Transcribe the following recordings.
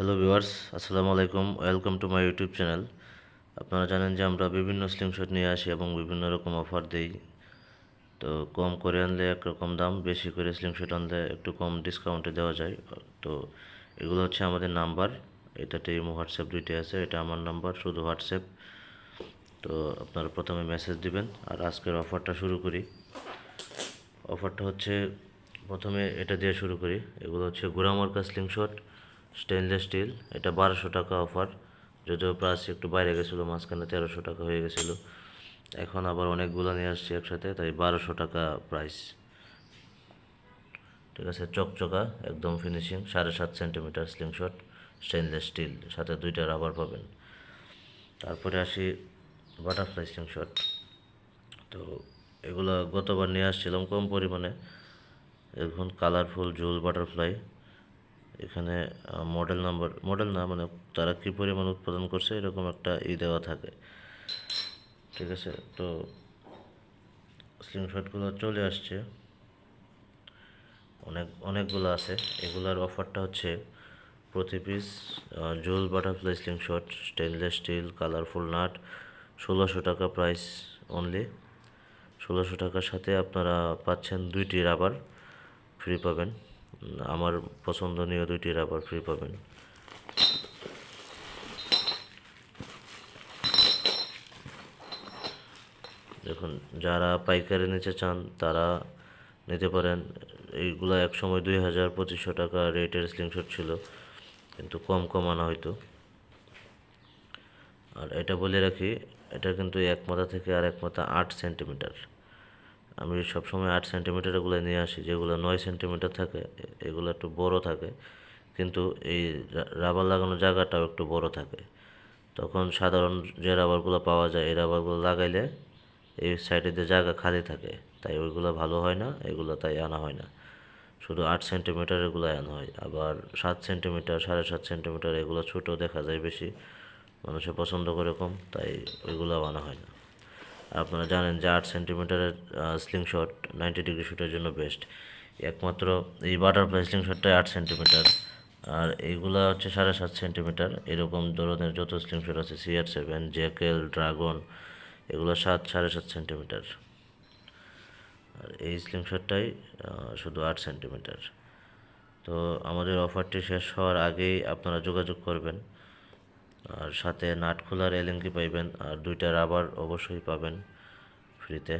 Hello viewers আসসালামু আলাইকুম welcome to my YouTube channel আপনারা জানেন যে আমরা বিভিন্ন স্লিংশট নিয়ে আসি এবং বিভিন্ন রকম অফার দেই। তো কম করে আনলে একরকম দাম, বেশি করে স্লিংশট আনলে একটু কম ডিসকাউন্টে দেওয়া যায়। তো এগুলো হচ্ছে আমাদের নাম্বার এটাতে হোয়াটসঅ্যাপ দুইটাই আছে, এটা আমার নাম্বার শুধু হোয়াটসঅ্যাপ তো আপনারা প্রথমে মেসেজ দিবেন, আর আজকের অফারটা শুরু করি। অফারটা হচ্ছে, প্রথমে এটা দিয়ে শুরু করি, এগুলো হচ্ছে গুড়ামার্কা স্লিংশট স্টেনলেস স্টিল এটা বারোশো টাকা অফার যদিও প্রাইস একটু বাইরে গেছিল, মাঝখানে তেরোশো টাকা হয়ে গেছিল। এখন আবার অনেকগুলো নিয়ে আসছি একসাথে, তাই বারোশো টাকা প্রাইস ঠিক আছে, চকচকা, একদম ফিনিশিং সাড়ে সাত সেন্টিমিটার স্লিংশট স্টেনলেস স্টিল সাথে দুইটা রাবার পাবেন। তারপরে আসি বাটারফ্লাই স্লিংশট তো এগুলো গতবার নিয়ে আসছিলাম কম পরিমাণে। এখন কালারফুল জুল বাটারফ্লাই এখানে মডেল নাম্বার মডেল না মানে তারা কী পরিমাণ উৎপাদন করছে, এরকম একটা ই দেওয়া থাকে। ঠিক আছে? তো স্ক্রিনশটগুলো চলে আসছে। অনেক, অনেকগুলো আছে। এগুলার অফারটা হচ্ছে প্রতি piece joule butterfly slingshot stainless steel colourful nut ষোলোশো টাকা প্রাইস অনলি ষোলোশো টাকার সাথে আপনারা পাচ্ছেন দুইটি রাবার ফ্রি পাবেন। আমার পছন্দনীয় দুইটি রাবার ফ্রি পাবেন। দেখুন, যারা পাইকারি নিতে চান, তারা নিতে পারেন। এইগুলো এক সময় দুই হাজার পঁচিশশো টাকা রেটের স্লিংশট ছিল, কিন্তু কম কম আনা হয়তো আর এটা বলে রাখি, এটা কিন্তু এক মাথা থেকে আর এক মাথা আট সেন্টিমিটার আমি সবসময় আট সেন্টিমিটারগুলো নিয়ে আসি, যেগুলো নয় সেন্টিমিটার থাকে এগুলো একটু বড় থাকে, কিন্তু এই রাবার লাগানোর জায়গাটাও একটু বড় থাকে। তখন সাধারণ যে রাবারগুলো পাওয়া যায়, এই রাবারগুলো লাগাইলে এই সাইডে যে জায়গা খালি থাকে, তাই ওইগুলো ভালো হয় না, এগুলো তাই আনা হয় না। শুধু আট সেন্টিমিটার এগুলো আনা হয়, আবার সাত সেন্টিমিটার সাড়ে সাত সেন্টিমিটার এগুলো ছোটো দেখা যায় বেশি, মানুষে পছন্দ করে কম, তাই ওইগুলো আনা হয় না। আপনারা জানেন যে আট সেন্টিমিটারের স্লিং শট নাইনটি ডিগ্রি শ্যুটের জন্য বেস্ট একমাত্র এই বাটারফ্লাই স্লিং শটটাই আট সেন্টিমিটার। আর এইগুলা হচ্ছে সাড়ে সাত সেন্টিমিটার। এরকম ধরনের যত স্লিং শট আছে সিআর সেভেন জ্যাকেল ড্রাগন এগুলো সাত, সাড়ে সাত সেন্টিমিটার। আর এই স্লিং শটটাই শুধু আট সেন্টিমিটার। তো আমাদের অফারটি শেষ হওয়ার আগেই আপনারা যোগাযোগ করবেন। আর সাথে নাট খোলার এলেঙ্কি পাইবেন আর দুইটা রাবার অবশ্যই পাবেন ফ্রিতে।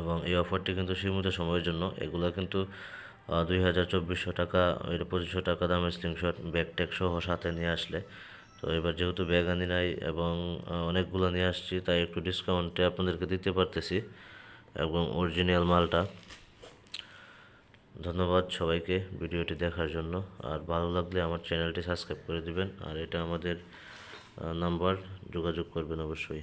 এবং এই অফারটি কিন্তু সীমিত সময়ের জন্য। এগুলো কিন্তু দুই হাজার চব্বিশশো টাকা পঁচিশশো টাকা দামের স্ক্রিনশট, ব্যাগ ট্যাগ সহ সাথে নিয়ে আসলে। তো এবার যেহেতু ব্যাগ আনি নাই এবং অনেকগুলো নিয়ে আসছি, তাই একটু ডিসকাউন্টে আপনাদেরকে দিতে পারতেছি। এবং অরিজিনাল মালটা। ধন্যবাদ সবাইকে ভিডিওটি দেখার জন্য। আর ভালো লাগলে আমার চ্যানেলটি সাবস্ক্রাইব করে দিবেন। আর এটা আমাদের নাম্বার যোগাযোগ করবেন অবশ্যই।